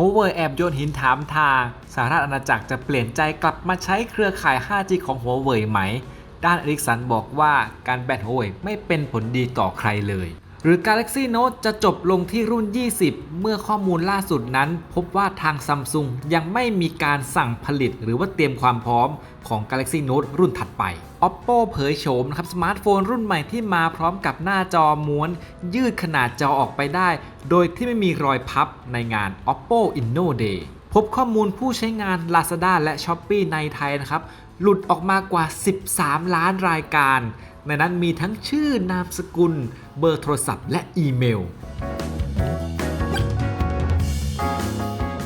w เวอร์แอบโยนหินถามทางสหรัฐอาณาจักรจะเปลี่ยนใจกลับมาใช้เครือข่าย 5G ของหัวเว่ยไหม ด้านอริกสันบอกว่าการแบนหัวเว่ยไม่เป็นผลดีต่อใครเลย หรือ Galaxy Note จะจบลงที่รุ่น 20 เมื่อข้อมูลล่าสุดนั้น พบว่าทาง Samsung ยังไม่มีการสั่งผลิตหรือว่าเตรียมความพร้อมของ Galaxy Note รุ่นถัดไป Oppo เผยโฉมนะครับสมาร์ทโฟนรุ่นใหม่ที่มาพร้อมกับหน้าจอม้วน ยืดขนาดจอออกไปได้ โดยที่ไม่มีรอยพับในงาน Oppo Inno Day พบข้อมูลผู้ใช้งาน Lazada และ Shopee ในไทยนะครับหลุดออกมากว่า 13 ล้านรายการ ในนั้นมีทั้งชื่อนามสกุล เบอร์โทรศัพท์และอีเมล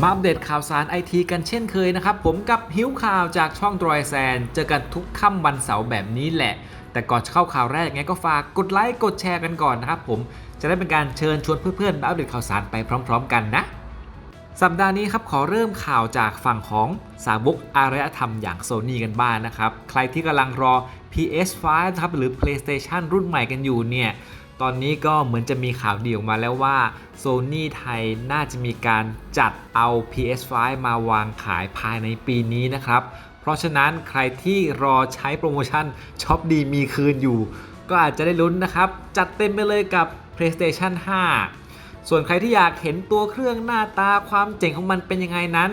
มาอัปเดตข่าวสารไอทีกันเช่นเคยนะครับ ผมกับหิวข่าวจากช่องดรอยแซน เจอกันทุกค่ำวันเสาร์แบบนี้แหละ แต่ก่อนจะเข้าข่าวแรกไงก็ฝากกดไลค์กดแชร์กันก่อนนะครับผมจะได้เป็นการเชิญชวนเพื่อนๆมาอัปเดตข่าวสารไปพร้อม ๆ กันนะสัปดาห์นี้ครับขอเริ่มข่าวจากฝั่งของสาวกอารยธรรมอย่างโซ n y กันบ้างนนะครับ ใครที่กำลังรอ PS5 ครับหรือ PlayStation รุ่นใหม่กันอยู่เนี่ย ตอนนี้ก็เหมือนจะมีข่าวดีออกมาแล้วว่า Sony ไทยน่าจะมีการจัดเอา PS5 มาวางขายภายในปีนี้นะครับ เพราะฉะนั้นใครที่รอใช้โปรโมชั่นช็อปดีมีคืนอยู่ ก็อาจจะได้ลุ้นนะครับ จัดเต็มไปเลยกับ PlayStation 5 ส่วนใครที่อยากเห็นตัวเครื่องหน้าตาความเจ๋งของมันเป็นยังไงนั้น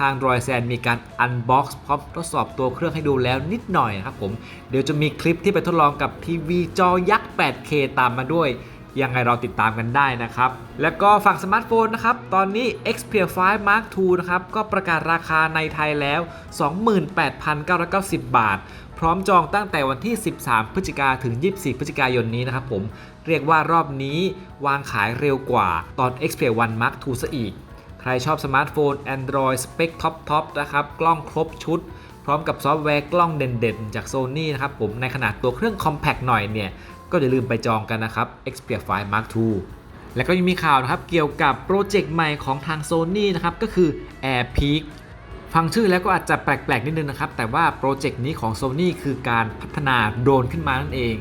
ทางรอยแซนมีการอันบ็อกซ์พร้อมทดสอบตัวเครื่องให้ดูแล้วนิดหน่อยนะครับผมเดี๋ยวจะมีคลิปที่ไปทดลองกับทีวีจอยักษ์ 8K ตามมาด้วยยังไงเราติดตามกันได้นะครับ แล้วก็ฝั่งสมาร์ทโฟนนะครับ ตอนนี้ Xperia 5 Mark II นะครับ ก็ประกาศราคาในไทยแล้ว 28,990 บาท พร้อมจองตั้งแต่วันที่ 13 พฤศจิกาถึง 24 พฤศจิกายนนี้นะครับผม เรียกว่ารอบนี้วางขายเร็วกว่าตอน Xperia 1 Mark II ซะอีก ใครชอบสมาร์ทโฟน Android สเปคท็อปท็อปนะครับ กล้องครบชุด พร้อมกับซอฟต์แวร์กล้องเด่นๆ จาก Sony นะครับผม ในขนาดตัวเครื่อง Compact หน่อยเนี่ย ก็อย่าลืมไปจองกันนะครับ Xperia 5 Mark II แล้วก็ยังมีข่าวนะครับ เกี่ยวกับโปรเจกต์ใหม่ของทาง Sony นะครับ ก็คือ Air Peak ฟังชื่อแล้วก็อาจจะแปลกๆนิดนึงนะครับ แต่ว่าโปรเจกต์นี้ของ Sony คือการพัฒนาโดรนขึ้นมานั่นเอง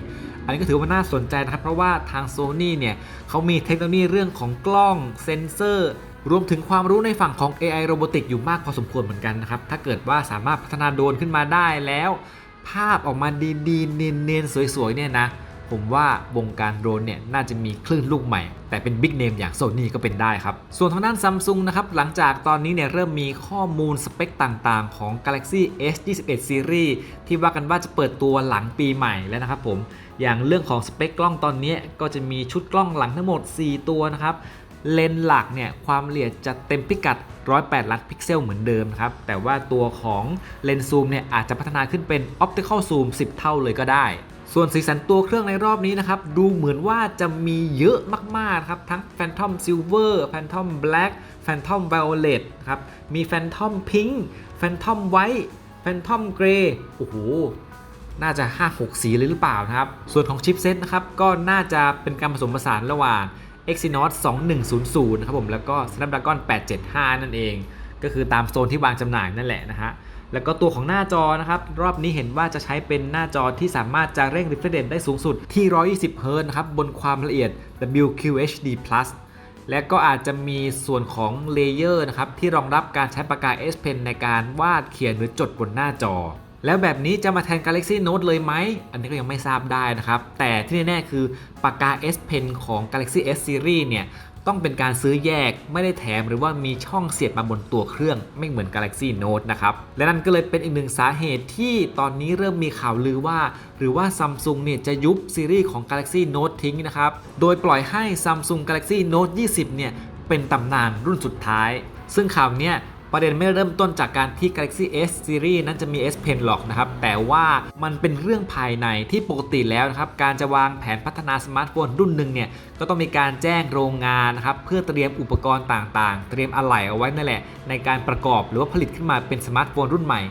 อันนี้ก็ถือว่าน่าสนใจนะครับ เพราะว่าทาง Sony เนี่ยเขามีเทคโนโลยีเรื่องของกล้องเซนเซอร์ รวมถึงความรู้ในฝั่งของ AI โรบอติกอยู่มากพอสมควรเหมือนกันนะครับ ถ้าเกิดว่าสามารถพัฒนาโดรนขึ้นมาได้แล้ว ภาพออกมาดีๆเนียนๆสวยๆเนี่ยนะ ผมว่าวงการโดรนเนี่ยน่าจะมีคลื่นลูกใหม่ แต่เป็นบิ๊กเนมอย่างโซนี่ก็เป็นได้ครับ ส่วนทางด้านซัมซุงนะครับ หลังจากตอนนี้เนี่ยเริ่มมีข้อมูลสเปคต่างๆ ของ Galaxy S21 Series ที่ว่ากันว่าจะเปิดตัวหลังปีใหม่แล้วนะครับผมอย่างเรื่องของสเปคกล้องตอนนี้ก็จะมีชุดกล้องหลังทั้งหมด 4 ตัวนะครับ เลนส์หลักเนี่ยความละเอียดจะเต็มพิกัด 108 ล้านพิกเซลเหมือนเดิมครับ แต่ว่าตัวของเลนส์ซูมเนี่ยอาจจะพัฒนาขึ้นเป็น Optical Zoom 10 เท่าเลยก็ได้ ส่วนสีสันตัวเครื่องในรอบนี้นะครับ ดูเหมือนว่าจะมีเยอะมากๆครับ ทั้ง Phantom Silver Phantom Black Phantom Violet ครับ มี Phantom Pink Phantom White Phantom Grey โอ้โหน่าจะ 5-6 สีเลยหรือเปล่านะครับ ส่วนของชิปเซ็ตนะครับ ก็น่าจะเป็นการผสมผสานระหว่าง Exynos 2100นะครับผมแล้วก็ Snapdragon 875 นั่นเอง ก็คือตามโซนที่วางจำหน่ายนั่นแหละนะฮะแล้วก็ตัวของหน้าจอนะครับ รอบนี้เห็นว่าจะใช้เป็นหน้าจอที่สามารถจะเร่ง refresh ได้สูงสุดที่ 120 Hz นะครับ บนความละเอียด WQHD+ และก็อาจจะมีส่วนของเลเยอร์นะครับ ที่รองรับการใช้ปากกา S Pen ในการวาดเขียนหรือจดบนหน้าจอ แล้วแบบนี้จะมาแทน Galaxy Note เลยไหม อันนี้ก็ยังไม่ทราบได้นะครับ แต่ที่แน่ๆคือปากกา S Pen ของ Galaxy S Series เนี่ย ต้องเป็นการซื้อแยกไม่ได้แถมหรือว่ามีช่องเสียบมาบนตัวเครื่อง ไม่เหมือน Galaxy Note นะครับ และนั่นก็เลยเป็นอีกหนึ่งสาเหตุที่ตอนนี้เริ่มมีข่าวลือว่า หรือว่า Samsung เนี่ยจะยุบซีรีส์ของ Galaxy Note ทิ้งนะครับ โดยปล่อยให้ Samsung Galaxy Note 20 เนี่ยเป็นตำนานรุ่นสุดท้าย ซึ่งข่าวเนี้ย ประเด็นไม่เริ่มต้นจากการที่ Galaxy S Series นั้นจะมี S Pen หรอกนะครับ แต่ว่ามันเป็นเรื่องภายในที่ปกติแล้วนะครับ การจะวางแผนพัฒนาสมาร์ทโฟนรุ่นหนึ่งเนี่ย ก็ต้องมีการแจ้งโรงงานนะครับ เพื่อเตรียมอุปกรณ์ต่างๆ เตรียมอะไหล่เอาไว้นั่นแหละ ในการประกอบหรือว่าผลิตขึ้นมาเป็นสมาร์ทโฟนรุ่นใหม่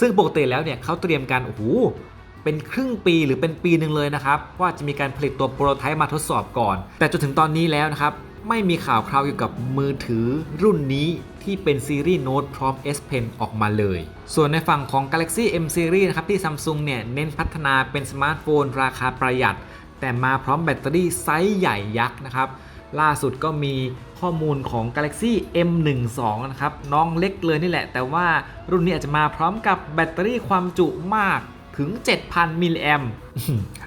ซึ่งปกติแล้วเนี่ยเขาเตรียมการโอ้โหเป็นครึ่งปีหรือเป็นปีหนึ่งเลยนะครับว่าจะมีการผลิตตัวโปรโตไทป์มาทดสอบก่อน แต่จนถึงตอนนี้แล้วนะครับ ไม่มีข่าวคราวเกี่ยวกับมือถือรุ่นนี้ที่เป็นซีรีส์ Note พร้อม S Pen ออกมาเลย ส่วนในฝั่งของ Galaxy M Series นะครับที่ Samsung เนี่ยเน้นพัฒนาเป็นสมาร์ทโฟนราคาประหยัด แต่มาพร้อมแบตเตอรี่ไซส์ใหญ่ยักษ์นะครับ ล่าสุดก็มีข้อมูลของ Galaxy M12 นะครับน้องเล็กเลยนี่แหละ แต่ว่ารุ่นนี้อาจจะมาพร้อมกับแบตเตอรี่ความจุมาก ถึง 7,000มิลลิแอม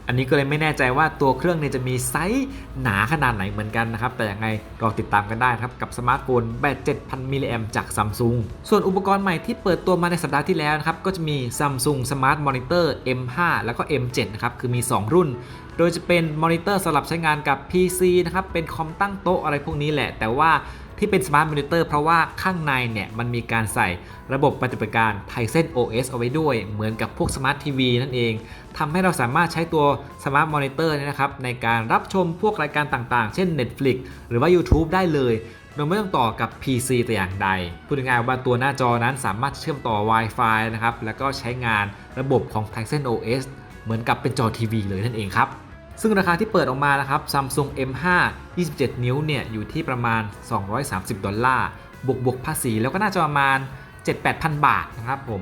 อันนี้ก็เลยไม่แน่ใจว่าตัวเครื่องเนี่ยจะมีไซส์หนาขนาดไหนเหมือนกันนะครับ แต่ยังไงรอติดตามกันได้ครับกับสมาร์ทโฟนแบต7,000มิลลิแอมจากซัมซุงส่วนอุปกรณ์ใหม่ที่เปิดตัวมาในสัปดาห์ที่แล้วนะครับ ก็จะมี Samsung Smart Monitor M5 แล้วก็ M7 นะครับ คือมี 2 รุ่น โดยจะเป็นมอนิเตอร์สำหรับใช้งานกับ PC นะครับ เป็นคอมตั้งโต๊ะอะไรพวกนี้แหละ แต่ว่า ที่เป็น Smart Monitor เพราะว่าข้างในเนี่ยมันมีการใส่ระบบปฏิบัติการ Tizen OS เอาไว้ด้วย เหมือนกับพวก Smart TV นั่นเองทำให้เราสามารถใช้ตัว Smart Monitor เนี่นะครับในการรับชมพวกรายการต่างๆ เช่น Netflix หรือว่า YouTube ได้เลยโดยไม่ต้องต่อกับ PC แต่อย่างใด พูดง่ายๆว่าตัวหน้าจอนั้นสามารถเชื่อมต่อ Wi-Fi นะครับ แล้วก็ใช้งานระบบของ Tizen OS เหมือนกับเป็นจอทีวีเลยนั่นเองครับ ซึ่งราคาที่เปิดออกมานะครับ Samsung M5 27 นิ้วเนี่ยอยู่ที่ประมาณ 230 ดอลลาร์ บวกบวกภาษีแล้วก็น่าจะประมาณ 7-8,000 บาทนะครับผม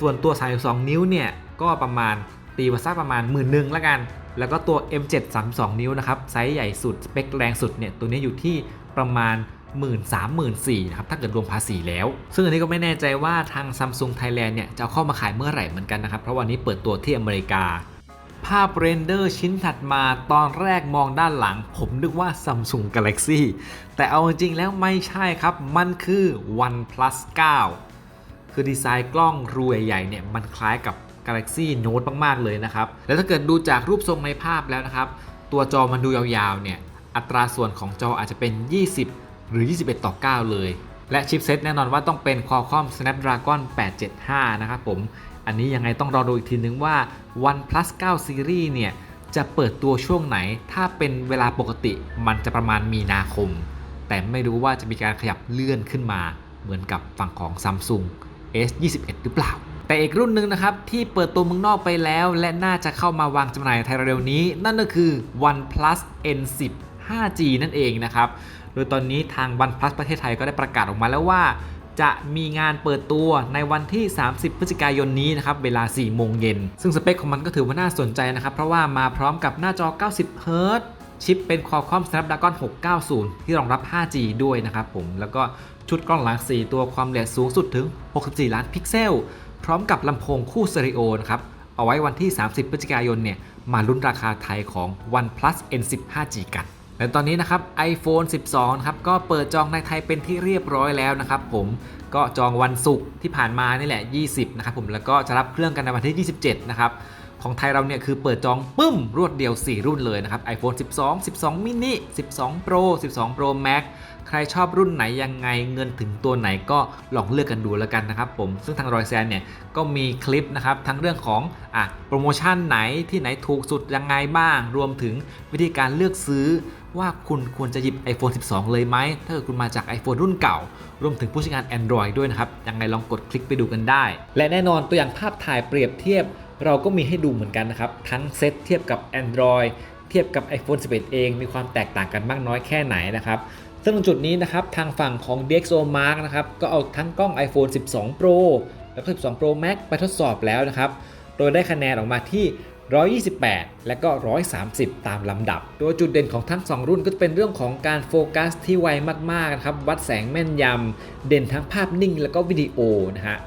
ส่วนตัว 32 นิ้วเนี่ยก็ประมาณตีมาสักประมาณหมื่นหนึ่งละกัน แล้วก็ตัว M7 32 นิ้วนะครับไซส์ใหญ่สุด สเปคแรงสุดเนี่ยตัวนี้อยู่ที่ประมาณ1 3 0 0 0 0นะครับถ้าเกิดรวมภาษีแล้ว ซึ่งอันนี้ก็ไม่แน่ใจว่าทาง Samsung Thailand เนี่ยจะเข้ามาขายเมื่อไหร่เหมือนกันนะครับ เพราะวันนี้เปิดตัวที่อเมริกา ภาพเรนเดอร์ชิ้นถัดมาตอนแรกมองด้านหลัง ผมนึกว่า Samsung Galaxy แต่เอาจริงๆแล้วไม่ใช่ครับ มันคือ OnePlus 9 คือดีไซน์กล้องรูใหญ่ๆเนี่ยมันคล้ายกับ Galaxy Note มากๆเลยนะครับ แล้วถ้าเกิดดูจากรูปทรงในภาพแล้วนะครับ ตัวจอมันดูยาวๆเนี่ยอัตราส่วนของจออาจจะเป็น 20 หรือ 21 ต่อ 9 เลย และชิปเซ็ตแน่นอนว่าต้องเป็น Qualcomm Snapdragon 875 นะครับผม อันนี้ยังไงต้องรอดูอีกทีนึงว่า OnePlus 9 Series เนี่ยจะเปิดตัวช่วงไหน ถ้าเป็นเวลาปกติมันจะประมาณมีนาคม แต่ไม่รู้ว่าจะมีการขยับเลื่อนขึ้นมา เหมือนกับฝั่งของ Samsung S21 หรือเปล่า แต่อีกรุ่นหนึ่งนะครับ ที่เปิดตัวเมืองนอกไปแล้ว และน่าจะเข้ามาวางจำหน่ายในไทยเร็วนี้ นั่นก็คือ OnePlus N10 5G นั่นเองนะครับ โดยตอนนี้ทาง OnePlus ประเทศไทยก็ได้ประกาศออกมาแล้วว่า จะมีงานเปิดตัวในวันที่ 30 พฤศจิกายนนี้นะครับ เวลา 4 โมงเย็น ซึ่งสเปคของมันก็ถือว่าน่าสนใจนะครับ เพราะว่ามาพร้อมกับหน้าจอ 90 Hz ชิปเป็น Qualcomm Snapdragon 690 ที่รองรับ 5G ด้วยนะครับผม แล้วก็ชุดกล้องหลัง 4 ตัวความละเอียดสูงสุดถึง 64 ล้านพิกเซล พร้อมกับลำโพงคู่สเตอริโอนะครับ เอาไว้วันที่ 30 พฤศจิกายนเนี่ย มาลุ้นราคาไทยของ OnePlus N15G กัน และตอนนี้นะครับ iPhone 12 ครับ ก็เปิดจองในไทยเป็นที่เรียบร้อยแล้วนะครับผมก็จองวันศุกร์ที่ผ่านมานี่แหละ 20 นะครับผมแล้วก็จะรับเครื่องกันในวันที่ 27 นะครับ ของไทยเราเนี่ยคือเปิดจองปึ้มรวดเดียว 4 รุ่นเลยนะครับ iPhone 12 12 mini 12 Pro 12 Pro Max ใครชอบรุ่นไหนยังไงเงินถึงตัวไหนก็ลองเลือกกันดูแล้วกันนะครับผมซึ่งทางรอยแซนเนี่ยก็มีคลิปนะครับทั้งเรื่องของอะโปรโมชั่นไหนที่ไหนถูกสุดยังไงบ้าง รวมถึงวิธีการเลือกซื้อว่าคุณควรจะหยิบ iPhone 12 เลยไหม ถ้าเกิดคุณมาจาก iPhone รุ่นเก่า รวมถึงผู้ใช้งาน Android ด้วยนะครับ ยังไงลองกดคลิกไปดูกันได้ และแน่นอนตัวอย่างภาพถ่ายเปรียบเทียบ เราก็มีให้ดูเหมือนกันนะครับ ทั้งเซตเทียบกับ Android เทียบกับ iPhone 11 เองมีความแตกต่างกันมากน้อยแค่ไหนนะครับซึ่งตรงจุดนี้นะครับทางฝั่งของ DxO Mark นะครับก็เอาทั้งกล้อง iPhone 12 Pro แล้วก็ 12 Pro Max ไปทดสอบแล้วนะครับ โดยได้คะแนนออกมาที่ 128 และก็ 130 ตามลำดับ โดยจุดเด่นของทั้ง 2 รุ่นก็เป็นเรื่องของการโฟกัสที่ไวมากๆนะครับ วัดแสงแม่นยำ เด่นทั้งภาพนิ่ง แล้วก็วิดีโอนะฮะ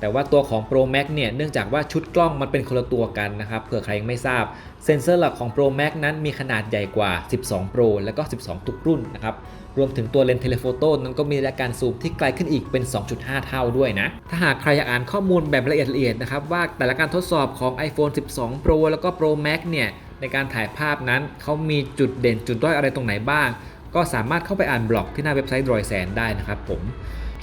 แต่ว่าตัวของ Pro Max เนี่ยเนื่องจากว่าชุดกล้องมันเป็นคนละตัวกันนะครับเผื่อใครยังไม่ทราบ เซนเซอร์หลักของ Pro Max นั้นมีขนาดใหญ่กว่า 12 Pro แล้วก็ 12 ทุกรุ่นนะครับรวมถึงตัวเลนส์เทเลโฟโต้นั้นก็มีระยะการซูมที่ไกลขึ้นอีกเป็น 2.5 เท่าด้วยนะ ถ้าหากใครอยากอ่านข้อมูลแบบละเอียดละเอียดนะครับว่าแต่ละการทดสอบของ iPhone 12 Pro แล้วก็ Pro Max เนี่ยในการถ่ายภาพนั้นเขามีจุดเด่นจุดด้อยอะไรตรงไหนบ้าง ก็สามารถเข้าไปอ่านบล็อกที่หน้าเว็บไซต์ดรอยแซนได้นะครับผม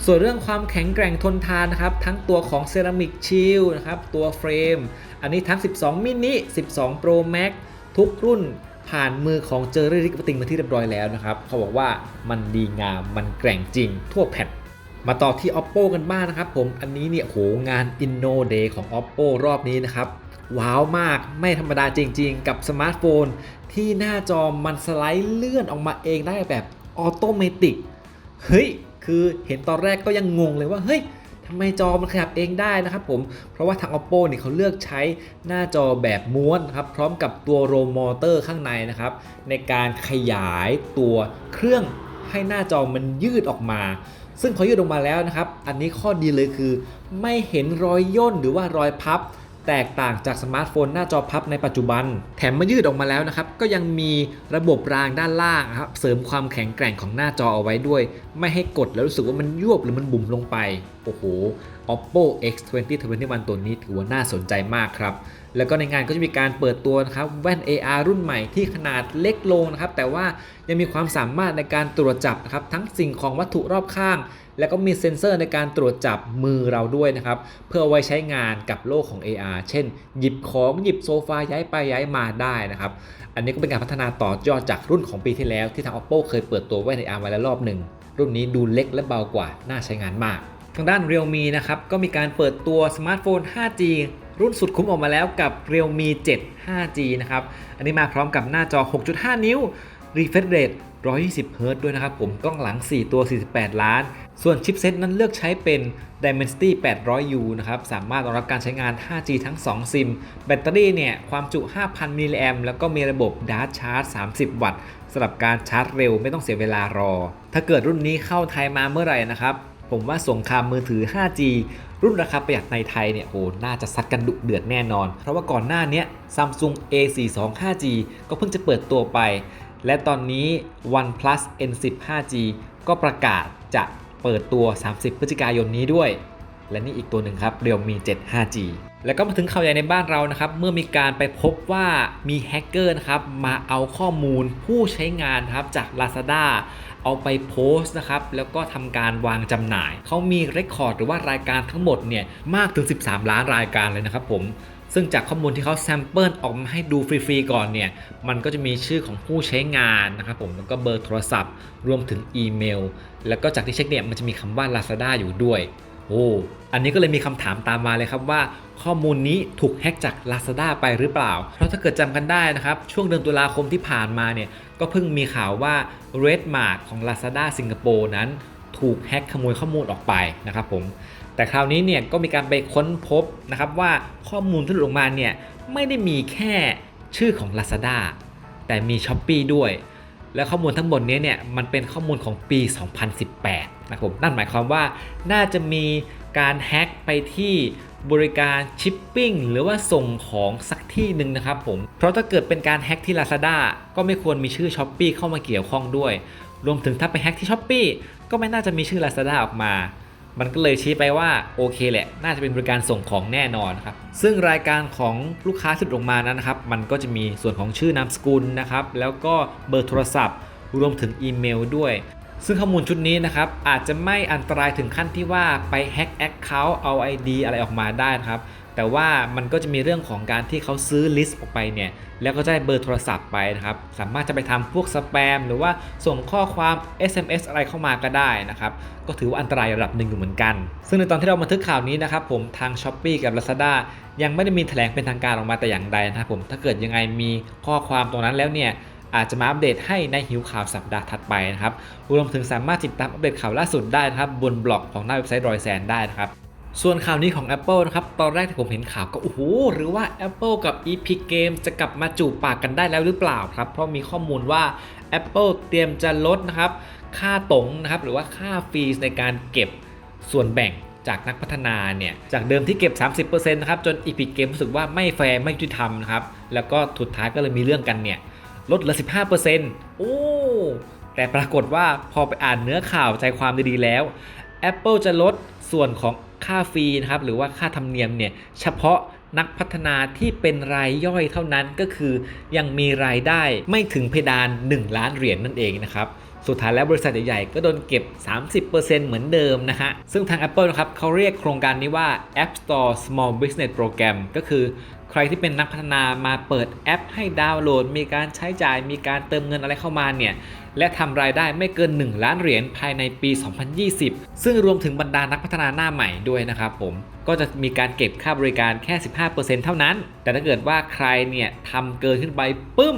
ส่วนเรื่องความแข็งแกร่งทนทานนะครับทั้งตัวของเซรามิกชิลนะครับตัวเฟรม อันนี้ทั้ง 12 มินิ 12 Pro Max ทุกรุ่นผ่านมือของเจอร์รี่ริกติงมาที่เรียบร้อยแล้วนะครับ เขาบอกว่ามันดีงามมันแกร่งจริงทั่วแผ่นมาต่อที่ Oppo กันบ้างนะครับผมอันนี้เนี่ยโหงาน Inno Day ของ Oppo รอบนี้นะครับ ว้าวมากไม่ธรรมดาจริง ๆ กับสมาร์ทโฟน ที่หน้าจอมันสไลด์เลื่อนออกมาเองได้แบบออโตเมติกเฮ้ย คือเห็นตอนแรกก็ยังงงเลยว่าเฮ้ยทำไมจอมันขยับเองได้นะครับผม เพราะว่าทาง oppo เนี่ยเขาเลือกใช้หน้าจอแบบม้วนครับ พร้อมกับตัวโรมอเตอร์ข้างในนะครับ ในการขยายตัวเครื่องให้หน้าจอมันยืดออกมา ซึ่งพอยืดออกมาแล้วนะครับ อันนี้ข้อดีเลยคือ ไม่เห็นรอยย่นหรือว่ารอยพับ แตกต่างจากสมาร์ทโฟนหน้าจอพับในปัจจุบัน แถมเมื่อยืดออกมาแล้วนะครับ ก็ยังมีระบบรางด้านล่างครับเสริมความแข็งแกร่งของหน้าจอเอาไว้ด้วย ไม่ให้กดแล้วรู้สึกว่ามันยวบหรือมันบุ๋มลงไป โอ้โห oppo x 2021ตัวนี้ถือว่าน่าสนใจมากครับ แล้วก็ในงานก็จะมีการเปิดตัวนะครับแว่น AR รุ่นใหม่ที่ขนาดเล็กลงนะครับ แต่ว่ายังมีความสามารถในการตรวจจับนะครับทั้งสิ่งของวัตถุรอบข้าง แล้วก็มีเซ็นเซอร์ในการตรวจจับมือเราด้วยนะครับ เพื่อไว้ใช้งานกับโลกของ AR เช่น หยิบของหยิบโซฟาย้ายไปย้ายมาได้นะครับ อันนี้ก็เป็นการพัฒนาต่อยอดจากรุ่นของปีที่แล้ว ที่ทาง oppo เคยเปิดตัวแว่น AR มาแล้วรอบหนึ่ง รุ่นนี้ดูเล็กและเบากว่าน่าใช้งานมาก ทางด้าน Realme นะครับก็มีการเปิดตัวสมาร์ทโฟน 5G รุ่นสุดคุ้มออกมาแล้วกับ Realme 7 5G นะครับ อันนี้มาพร้อมกับหน้าจอ 6.5 นิ้ว refresh rate 120 Hz ด้วยนะครับผมกล้องหลัง 4 ตัว 48 ล้าน ส่วนชิปเซ็ตนั้นเลือกใช้เป็น Dimensity 800U นะครับ สามารถรองรับการใช้งาน 5G ทั้ง 2 ซิม แบตเตอรี่เนี่ย ความจุ 5,000 มิลลิแอมแล้วก็มีระบบ Dart Charge 30 วัตต์สำหรับการชาร์จเร็วไม่ต้องเสียเวลารอ ถ้าเกิดรุ่นนี้เข้าไทยมาเมื่อไหร่นะครับผมว่าสงครามมือถือ 5G รุ่นราคาประหยัดในไทยเนี่ยโหน่าจะซัดกันดุเดือดแน่นอน เพราะว่าก่อนหน้านี้ Samsung A42 5G ก็เพิ่งจะเปิดตัวไป และตอนนี้ OnePlus N10 5G ก็ประกาศจะเปิดตัว 30 พฤศจิกายนนี้ด้วย และนี่อีกตัวหนึ่งครับ Realme 7 5G แล้วก็มาถึงข่าวใหญ่ในบ้านเรานะครับ เมื่อมีการไปพบว่ามีแฮกเกอร์นะครับ มาเอาข้อมูลผู้ใช้งานครับจาก Lazada เอาไปโพสต์นะครับ แล้วก็ทำการวางจำหน่าย เขามีเรคคอร์ดหรือว่ารายการทั้งหมดเนี่ย มากถึง 13 ล้านรายการเลยนะครับผม ซึ่งจากข้อมูลที่เขาแซมเปิลออกมาให้ดูฟรีๆก่อนเนี่ย มันก็จะมีชื่อของผู้ใช้งานนะครับผม แล้วก็เบอร์โทรศัพท์ รวมถึงอีเมล แล้วก็จากที่เช็คเนี่ยมันจะมีคำว่า Lazada อยู่ด้วย โอ้ อันนี้ก็เลยมีคำถามตามมาเลยครับว่าข้อมูลนี้ถูกแฮ็กจาก Lazada ไปหรือเปล่า เพราะถ้าเกิดจำกันได้นะครับ ช่วงเดือนตุลาคมที่ผ่านมาเนี่ย ก็เพิ่งมีข่าวว่า Redmart ของ Lazada สิงคโปร์นั้น ถูกแฮ็กขโมยข้อมูลออกไปนะครับผม แต่คราวนี้เนี่ยก็มีการไปค้นพบนะครับว่าข้อมูลที่หลุดออกมาเนี่ยไม่ได้มีแค่ชื่อของ Lazada แต่มี s h อ p e e ด้วย และข้อมูลทั้งหมดนี้เนี่ยมันเป็นข้อมูลของปี 2018 นะครับผมนั่นหมายความว่าน่าจะมีการแฮ็กไปที่บริการชิปปิ้งหรือว่าส่งของสักที่หนึ่งนะครับผม เพราะถ้าเกิดเป็นการแฮ็กที่ Lazada ก็ไม่ควรมีชื่อ s h อ p e e เข้ามาเกี่ยวข้องด้วย รวมถึงถ้าไปแฮ็กที่ s h อ p e e ก็ไม่น่าจะมีชื่อ Lazada ออกมา มันก็เลยชี้ไปว่าโอเคแหละ น่าจะเป็นบริการส่งของแน่นอนครับ ซึ่งรายการของลูกค้าที่หลุดลงมานั้นนะครับ มันก็จะมีส่วนของชื่อนามสกุลนะครับ แล้วก็เบอร์โทรศัพท์ รวมถึงอีเมลด้วย ซึ่งข้อมูลชุดนี้นะครับ อาจจะไม่อันตรายถึงขั้นที่ว่าไปแฮ็กแอคเคาท์เอา ID อะไรออกมาได้นะครับ แต่ว่ามันก็จะมีเรื่องของการที่เขาซื้อลิสต์ออกไปเนี่ยแล้วก็จะได้เบอร์โทรศัพท์ไปนะครับสามารถจะไปทำพวกสแปมหรือว่าส่งข้อความ SMS อะไรเข้ามาก็ได้นะครับก็ถือว่าอันตรายระดับหนึ่งอยู่เหมือนกัน ซึ่งในตอนที่เราบันทึกข่าวนี้นะครับผมทาง s h อ p e e กับ Lazada ยังไม่ได้มีแถลงเป็นทางการออกมาแต่อย่างใดนะครับผมถ้าเกิดยังไงมีข้อความตรงนั้นแล้วเนี่ยอาจจะมาอัปเดตให้ในหิวข่าวสัปดาห์ถัดไปนะครับรวมถึงสามารถติดตามอัปเดตข่าวล่าสุดได้นะครับบนบล็อกของหน้าเว็บไซต์รอยแซนได้นะครับ ส่วนข่าวนี้ของ Apple นะครับ ตอนแรกที่ผมเห็นข่าวก็โอ้โห หรือว่า Apple กับ Epic Game จะกลับมาจูบปากกันได้แล้วหรือเปล่าครับ เพราะมีข้อมูลว่า Apple เตรียมจะลดนะครับ ค่าตงนะครับ หรือว่าค่าฟีสในการเก็บส่วนแบ่งจากนักพัฒนาเนี่ย จากเดิมที่เก็บ 30%นะครับ จน Epic Game รู้สึกว่าไม่แฟร์ไม่ยุติธรรมนะครับ แล้วก็สุดท้ายก็เลยมีเรื่องกันเนี่ย ลดเหลือ 15%โอ้ แต่ปรากฏว่าพอไปอ่านเนื้อข่าวใจความดีๆแล้ว Apple จะลดส่วนของ ค่าฟรีนะครับหรือว่าค่าธรรมเนียมเนี่ยเฉพาะนักพัฒนาที่เป็นรายย่อยเท่านั้นก็คือยังมีรายได้ไม่ถึงเพดาน 1 ล้านเหรียญนั่นเองนะครับสุดท้ายแล้วบริษัทใหญ่ๆก็โดนเก็บ 30%เหมือนเดิมนะฮะ ซึ่งทาง Apple นะครับเขาเรียกโครงการนี้ว่า App Store Small Business Program ก็คือ ใครที่เป็นนักพัฒนามาเปิดแอปให้ดาวน์โหลด มีการใช้จ่ายมีการเติมเงินอะไรเข้ามาเนี่ยและทำรายได้ไม่เกิน 1 ล้านเหรียญภายในปี 2020 ซึ่งรวมถึงบรรดานักพัฒนาหน้าใหม่ด้วยนะครับผมก็จะมีการเก็บค่าบริการแค่ 15%เท่านั้น แต่ถ้าเกิดว่าใครเนี่ยทำเกินขึ้นไปปึ้ม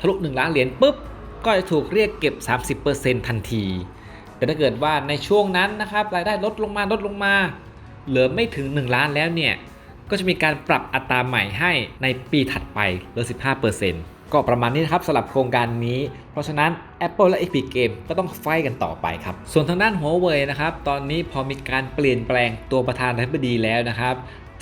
ทะลุ 1 ล้านเหรียญปุ๊บก็จะถูกเรียกเก็บ 30%ทันที แต่ถ้าเกิดว่าในช่วงนั้นนะครับรายได้ลดลงมาลดลงมา เหลือไม่ถึง 1 ล้านแล้วเนี่ย ก็จะมีการปรับอัตราใหม่ให้ในปีถัดไปเหลือ 15%ก็ประมาณนี้นะครับสำหรับโครงการนี้ เพราะฉะนั้น Apple และ Epic Game ก็ต้องไฟกันต่อไปครับ ส่วนทางด้านหัวเว่ยนะครับ ตอนนี้พอมีการเปลี่ยนแปลงตัวประธานาธิบดีแล้วนะครับ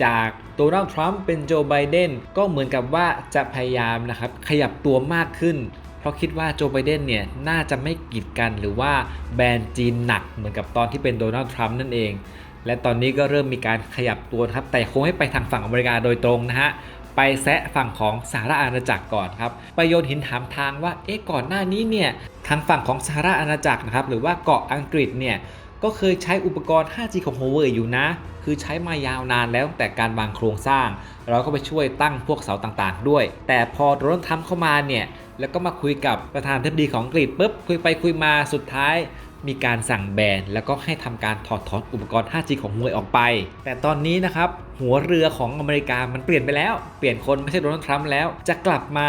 จากโดนัลด์ทรัมป์เป็นโจไบเดนก็เหมือนกับว่าจะพยายามนะครับขยับตัวมากขึ้นเพราะคิดว่าโจไบเดนเนี่ยน่าจะไม่กีดกันหรือว่าแบนจีนหนักเหมือนกับตอนที่เป็นโดนัลด์ทรัมป์นั่นเอง และตอนนี้ก็เริ่มมีการขยับตัวครับแต่คงให้ไปทางฝั่งอเมริกาโดยตรงนะฮะไปแซะฝั่งของสหรัฐอาณาจักรก่อนครับไปโยนหินถามทางว่าเอ๊ะก่อนหน้านี้เนี่ยทางฝั่งของสหรัฐอาณาจักรนะครับหรือว่าเกาะอังกฤษเนี่ยก็เคยใช้อุปกรณ์ 5G ของ Huawei อยู่นะ คือใช้มายาวนานแล้วตั้งแต่การวางโครงสร้าง เราก็ไปช่วยตั้งพวกเสาต่างๆ ด้วย แต่พอโดนทรัมป์เข้ามาเนี่ย แล้วก็มาคุยกับประธานาธิบดีของอังกฤษปุ๊บคุยไปคุยมาสุดท้าย มีการสั่งแบนแล้วก็ให้ทำการถอดถอนอุปกรณ์ 5G ของฮวยออกไป แต่ตอนนี้นะครับหัวเรือของอเมริกามันเปลี่ยนไปแล้ว เปลี่ยนคนไม่ใช่โดนัลด์ทรัมป์แล้ว จะกลับมา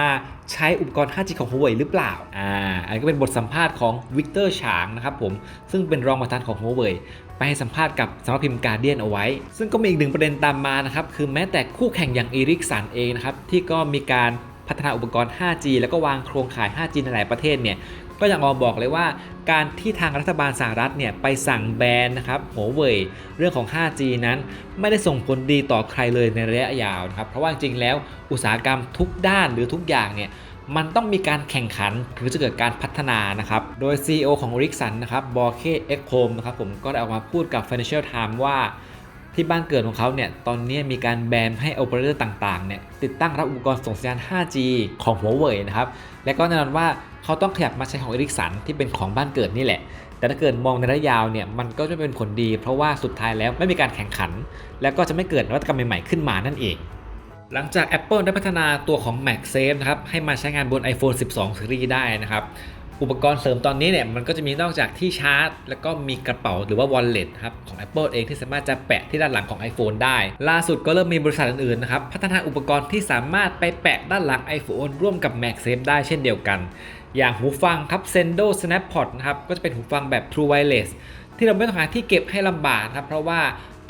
ใช้อุปกรณ์ 5G ของ Huawei หรือเปล่า อ่า อันนี้ก็เป็นบทสัมภาษณ์ของวิกเตอร์ฉางนะครับผม ซึ่งเป็นรองประธานของ Huawei ไปให้สัมภาษณ์กับสำนักพิมพ์การเดียนเอาไว้ ซึ่งก็มีอีกหนึ่งประเด็นตามมานะครับ คือแม้แต่คู่แข่งอย่างอีริกสันเองนะครับ ที่ก็มีการพัฒนาอุปกรณ์ 5G แล้วก็วางโครงข่าย 5G ในหลายประเทศเนี่ย ก็อยังออกบอกเลยว่า การที่ทางรัฐบาลสหรัฐเนี่ยไปสั่งแบนนะครับหัวเว่ยเรื่องของ 5G นั้น ไม่ได้ส่งผลดีต่อใครเลยในระยะยาวนะครับเพราะว่าจริงๆแล้วอุตสาหกรรมทุกด้านหรือทุกอย่างเนี่ยมันต้องมีการแข่งขันหรือจะเกิดการพัฒนานะครับ โดย CEO ของ r i x s o n นะครับบอร์เคเอ็กโคมนะครับผมก็ได้ออกมาพูดกับ Financial Times ว่าที่บ้านเกิดของเขาเนี่ย ตอนนี้มีการแบนให้โอเปอเรเตอร์ต่างๆเนี่ย ติดตั้งรับอุปกรณ์ส่งสัญญาณ 5G ของหัวเว่ยนะครับ และก็แน่นอนว่า เขาต้องขยับมาใช้ของเอริกสันที่เป็นของบ้านเกิดนี่แหละ แต่ถ้าเกิดมองในระยะยาวเนี่ยมันก็จะเป็นผลดี เพราะว่าสุดท้ายแล้วไม่มีการแข่งขัน และก็จะไม่เกิดนวัตกรรมใหม่ๆขึ้นมานั่นเอง หลังจาก Apple ได้พัฒนาตัวของ MagSafe นะครับให้มาใช้งานบน iPhone 12 Series ได้นะครับอุปกรณ์เสริมตอนนี้เนี่ยมันก็จะมีนอกจากที่ชาร์จ แล้วก็มีกระเป๋าหรือว่า Wallet ครับของ Apple เองที่สามารถจะแปะที่ด้านหลังของ iPhone ได้ ล่าสุดก็เริ่มมีบริษัทอื่นๆนะครับพัฒนาอุปกรณ์ที่สามารถไปแปะด้านหลัง iPhone ร่วมกับ MagSafe ได้เช่นเดียวกัน อย่างหูฟังครับ Sendo SnapPod นะครับก็จะเป็นหูฟังแบบ True Wireless ที่เราไม่ต้องหาที่เก็บให้ลำบากครับ เพราะว่า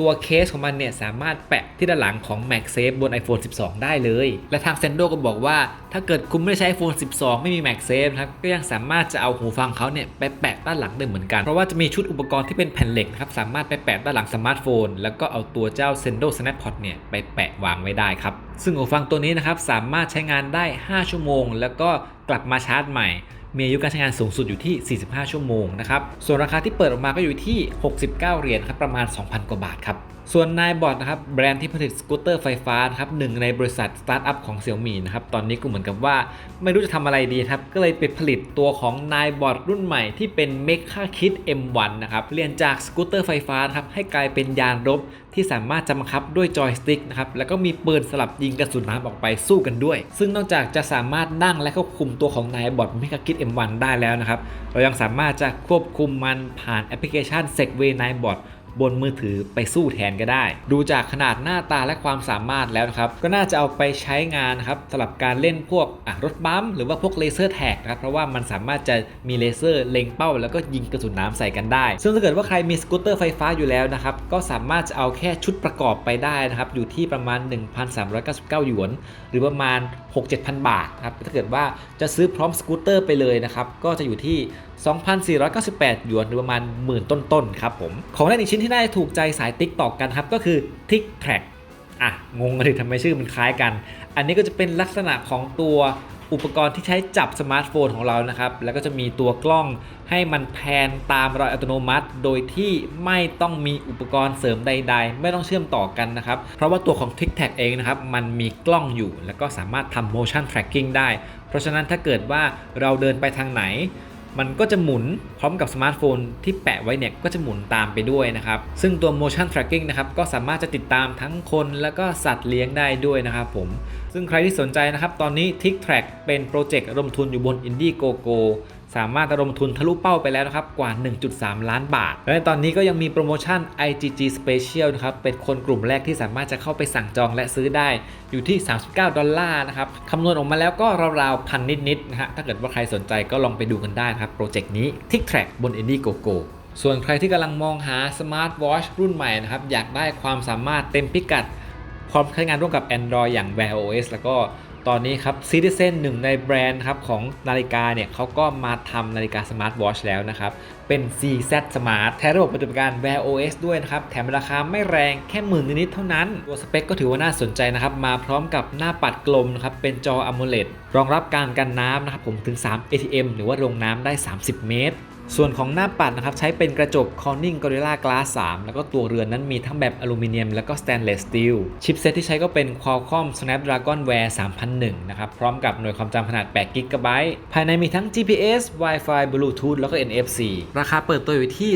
ตัวเคสของมันเนี่ยสามารถแปะที่ด้านหลังของ MagSafe บน iPhone 12 ได้เลย และทาง Sendo ก็บอกว่าถ้าเกิดคุณไม่ได้ใช้ iPhone 12 ไม่มี MagSafe นะครับก็ยังสามารถจะเอาหูฟังเขาเนี่ยไปแปะด้านหลังได้เหมือนกัน เพราะว่าจะมีชุดอุปกรณ์ที่เป็นแผ่นเหล็กครับสามารถไปแปะด้านหลังสมาร์ทโฟน แล้วก็เอาตัวเจ้า Sendo SnapPod เนี่ยไปแปะวางไว้ได้ครับซึ่งหูฟังตัวนี้นะครับสามารถใช้งานได้ 5 ชั่วโมง แล้วก็ กลับมาชาร์จใหม่ มีอายุการใช้งานสูงสุดอยู่ที่ 45 ชั่วโมงนะครับ ส่วนราคาที่เปิดออกมาก็อยู่ที่ 69 เหรียญครับประมาณ 2,000 กว่าบาทครับส่วนนายบอดนะครับแบรนด์ที่ผลิตสกูตเตอร์ไฟฟ้านะครับหนึ่งในบริษัทสตาร์ทอัพของเซี่ยมี่นะครับตอนนี้ก็เหมือนกับว่าไม่รู้จะทำอะไรดีครับก็เลยไปผลิตตัวของนายบอดรุ่นใหม่ที่เป็น m e c a Kit M1 นะครับเปลี่ยนจากสกูตเตอร์ไฟฟ้านะครับให้กลายเป็นยานรบ ที่สามารถจะบังคับด้วยจอยสติ๊กนะครับแล้วก็มีปืนสลับยิงกระสุนน้ำออกไปสู้กันด้วย ซึ่งนอกจากจะสามารถนั่งและควบคุมตัวของนายบอทเมกาคิด M1 ได้แล้วนะครับเรายังสามารถจะควบคุมมันผ่านแอปพลิเคชันเซกเวนายบอท บนมือถือไปสู้แทนก็ได้ ดูจากขนาดหน้าตาและความสามารถแล้วนะครับ ก็น่าจะเอาไปใช้งานครับสำหรับการเล่นพวกรถบัมหรือว่าพวกเลเซอร์แท็กนะครับ เพราะว่ามันสามารถจะมีเลเซอร์เล็งเป้า แล้วก็ยิงกระสุนน้ำใส่กันได้ ซึ่งถ้าเกิดว่าใครมีสกูตเตอร์ไฟฟ้าอยู่แล้วนะครับ ก็สามารถจะเอาแค่ชุดประกอบไปได้นะครับ อยู่ที่ประมาณ 1,399 หยวน หรือประมาณ 6-7,000 บาทนะครับ ถ้าเกิดว่าจะซื้อพร้อมสกูตเตอร์ไปเลยนะครับ ก็จะอยู่ที่2,498 หยวนหรือประมาณหมื่นต้นๆครับผม ของเล่นอีกชิ้นที่น่าจะถูกใจสายติ๊กตอกกันครับ ก็คือ Tick Track อะ งงกันดิทำไมชื่อมันคล้ายกัน อันนี้ก็จะเป็นลักษณะของตัวอุปกรณ์ที่ใช้จับสมาร์ทโฟนของเรานะครับ แล้วก็จะมีตัวกล้องให้มันแพนตามรอยอัตโนมัติ โดยที่ไม่ต้องมีอุปกรณ์เสริมใด ๆ ไม่ต้องเชื่อมต่อกันนะครับ เพราะว่าตัวของ Tic Tac เองนะครับ มันมีกล้องอยู่ แล้วก็สามารถทำ motion tracking ได้ เพราะฉะนั้นถ้าเกิดว่าเราเดินไปทางไหน มันก็จะหมุนพร้อมกับสมาร์ทโฟนที่แปะไว้เนี่ยก็จะหมุนตามไปด้วยนะครับ ซึ่งตัว motion tracking นะครับก็สามารถจะติดตามทั้งคนแล้วก็สัตว์เลี้ยงได้ด้วยนะครับผม ซึ่งใครที่สนใจนะครับ ตอนนี้ Tick Track เป็นโปรเจกต์ระดมทุนอยู่บน Indiegogo สามารถระดมทุนทะลุเป้าไปแล้วนะครับกว่า 1.3 ล้านบาท และตอนนี้ก็ยังมีโปรโมชั่น IGG Special นะครับเป็นคนกลุ่มแรกที่สามารถจะเข้าไปสั่งจองและซื้อได้อยู่ที่ 39 ดอลลาร์นะครับคำนวณออกมาแล้วก็ราวๆพันนิดๆนะฮะถ้าเกิดว่าใครสนใจก็ลองไปดูกันได้นะครับโปรเจกต์นี้ Tick Track บน Indiegogo ส่วนใครที่กำลังมองหาสมาร์ทวอชรุ่นใหม่นะครับอยากได้ความสามารถเต็มพิกัดพร้อมใช้งานร่วมกับ Android อย่าง Wear OS แล้วก็ ตอนนี้ครับ Citizen หนึ่งในแบรนด์ครับของนาฬิกาเนี่ยเขาก็มาทำนาฬิกาสมาร์ทวอชแล้วนะครับ เป็น CZ Smart แท้ระบบปฏิบัติการ Wear OS ด้วยนะครับ แถมราคาไม่แรงแค่หมื่นนิดเท่านั้น ตัวสเปคก็ถือว่าน่าสนใจนะครับ มาพร้อมกับหน้าปัดกลมนะครับ เป็นจอ AMOLED รองรับการกันน้ำนะครับผมถึง 3 ATM หรือว่าลงน้ำได้ 30 เมตร ส่วนของหน้าปัดนะครับใช้เป็นกระจก Corning Gorilla Glass 3 แล้วก็ตัวเรือนนั้นมีทั้งแบบอลูมิเนียมแล้วก็ Stainless Steel ชิปเซตที่ใช้ก็เป็น Qualcomm Snapdragon Wear 3001 นะครับ พร้อมกับหน่วยความจำขนาด8 GB ภายในมีทั้ง GPS Wi-Fi Bluetooth แล้วก็ NFC ราคาเปิดตัวอยู่ที่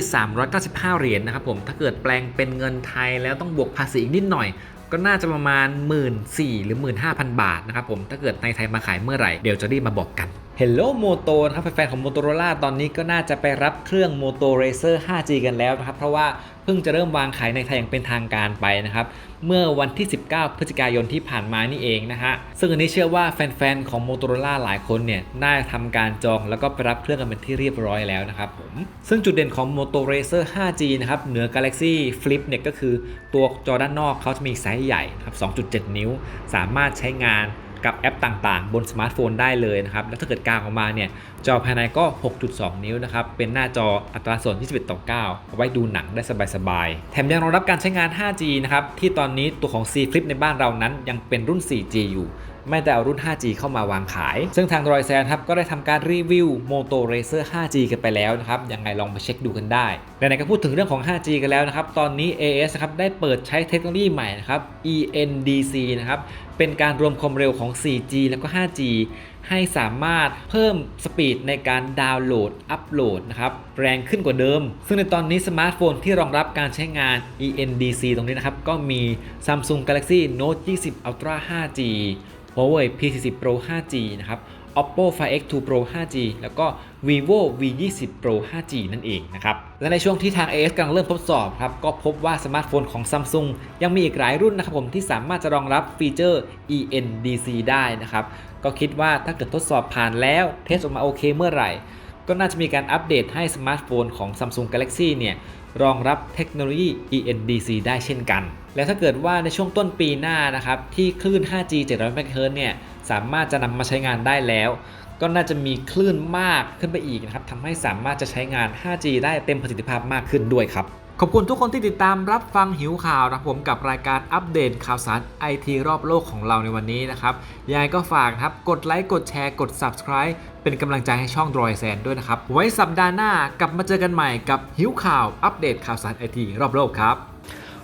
395 เหรียญนะครับผมถ้าเกิดแปลงเป็นเงินไทยแล้วต้องบวกภาษีอีกนิดหน่อยก็น่าจะประมาณ 1 4 0 0 0หรือ 15,000 บาทนะครับผมถ้าเกิดในไทยมาขายเมื่อไหร่เดี๋ยวจะรีบมาบอกกัน Hello Moto นะครับแฟนๆของ Motorola ตอนนี้ก็น่าจะไปรับเครื่อง Moto Racer 5G กันแล้วนะครับ เพราะว่าเพิ่งจะเริ่มวางขายในไทยอย่างเป็นทางการไปนะครับ เมื่อวันที่ 19 พฤศจิกายนที่ผ่านมานี่เองนะฮะ ซึ่งอันนี้เชื่อว่าแฟนๆของ Motorola หลายคนเนี่ยน่าทำการจองแล้วก็ไปรับเครื่องกันเป็นที่เรียบร้อยแล้วนะครับผม ซึ่งจุดเด่นของ Moto Racer 5G นะครับเหนือ Galaxy Flip เนี่ยก็คือตัวจอด้านนอกเขาจะมีไซส์ใหญ่ครับ 2.7 นิ้ว สามารถใช้งาน กับแอปต่างๆ บนสมาร์ทโฟนได้เลยนะครับ แล้วถ้าเกิดกลางออกมาเนี่ยจอภายในก็ 6.2 นิ้วนะครับ เป็นหน้าจออัตราส่วน 21 ต่อ 9 เอาไว้ดูหนังได้สบายๆ แถมยังรองรับการใช้งาน 5G นะครับ ที่ตอนนี้ตัวของ C Flip ในบ้านเรานั้นยังเป็นรุ่น 4G อยู่ไม่ได้เอารุ่น 5G เข้ามาวางขาย ซึ่งทางรอยแซนครับก็ได้ทำการรีวิว Moto Racer 5G กันไปแล้วนะครับ ยังไงลองไปเช็คดูกันได้ไหนก็พูดถึงเรื่องของ 5G กันแล้วนะครับ ตอนนี้ AS นะครับได้เปิดใช้เทคโนโลยีใหม่นะครับ ENDC นะครับ เป็นการรวมความเร็วของ 4G แล้วก็ 5G ให้สามารถเพิ่มสปีดในการดาวน์โหลด อัปโหลดนะครับ แรงขึ้นกว่าเดิม ซึ่งในตอนนี้สมาร์ทโฟนที่รองรับการใช้งาน ENDC ตรงนี้นะครับ ก็มี Samsung Galaxy Note 20 Ultra 5G Huawei P40 Pro 5G นะครับ Oppo Find X2 Pro 5G แล้วก็ Vivo V20 Pro 5G นั่นเองนะครับ และในช่วงที่ทาง AS กำลังเริ่มทดสอบครับ ก็พบว่าสมาร์ทโฟนของ Samsung ยังมีอีกหลายรุ่นนะครับผมที่สามารถจะรองรับฟีเจอร์ ENDC ได้นะครับ ก็คิดว่าถ้าเกิดทดสอบผ่านแล้วเทสออกมาโอเคเมื่อไหร่ ก็น่าจะมีการอัปเดตให้สมาร์ทโฟนของ Samsung Galaxy เนี่ยรองรับเทคโนโลยี ENDC ได้เช่นกัน และถ้าเกิดว่าในช่วงต้นปีหน้านะครับที่คลื่น 5G 700 MHz เนี่ย สามารถจะนำมาใช้งานได้แล้ว ก็น่าจะมีคลื่นมากขึ้นไปอีกนะครับทำให้สามารถจะใช้งาน 5G ได้เต็มประสิทธิภาพมากขึ้นด้วยครับขอบคุณทุกคนที่ติดตามรับฟังหิวข่าวนะครับผมกับรายการอัปเดตข่าวสารไอทีรอบโลกของเราในวันนี้นะครับยังไงก็ฝากครับกดไลค์กดแชร์กด subscribe เป็นกำลังใจให้ช่องดรอยแซนด้วยนะครับ ไว้สัปดาห์หน้ากลับมาเจอกันใหม่กับหิวข่าวอัปเดตข่าวสารไอทีรอบโลกครับ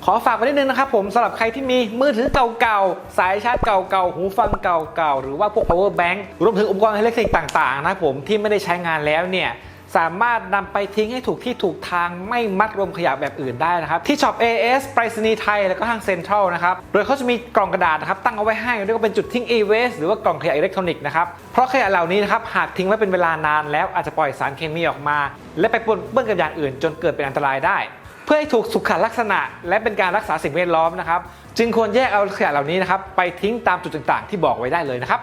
ขอฝากไว้นิดนึงนะครับผมสำหรับใครที่มีมือถือเก่าๆ สายชาร์จเก่าๆ หูฟังเก่าๆ หรือว่าพวก power bank รวมถึงอุปกรณ์อิเล็กทรอนิกส์ต่างๆ นะครับผมที่ไม่ได้ใช้งานแล้วเนี่ยสามารถนำไปทิ้งให้ถูกที่ถูกทางไม่มัดรวมขยะแบบอื่นได้นะครับ ที่ช็อป AS ไปรษณีย์ไทย แล้วก็ห้างเซ็นทรัลนะครับ โดยเขาจะมีกล่องกระดาษนะครับตั้งเอาไว้ให้เรียกว่าเป็นจุดทิ้ง e-waste หรือว่ากล่องขยะอิเล็กทรอนิกส์นะครับเพราะขยะเหล่านี้นะครับหากทิ้งไว้เป็นเวลานานแล้วอาจจะปล่อยสารเคมีออกมา และไปปนเปื้อนกับอย่างอื่น จนเกิดเป็นอันตรายได้ เพื่อให้ถูกสุขลักษณะ และเป็นการรักษาสิ่งแวดล้อมนะครับ จึงควรแยกเอาขยะเหล่านี้นะครับไปทิ้งตามจุดต่างๆ ที่บอกไว้ได้เลยนะครับ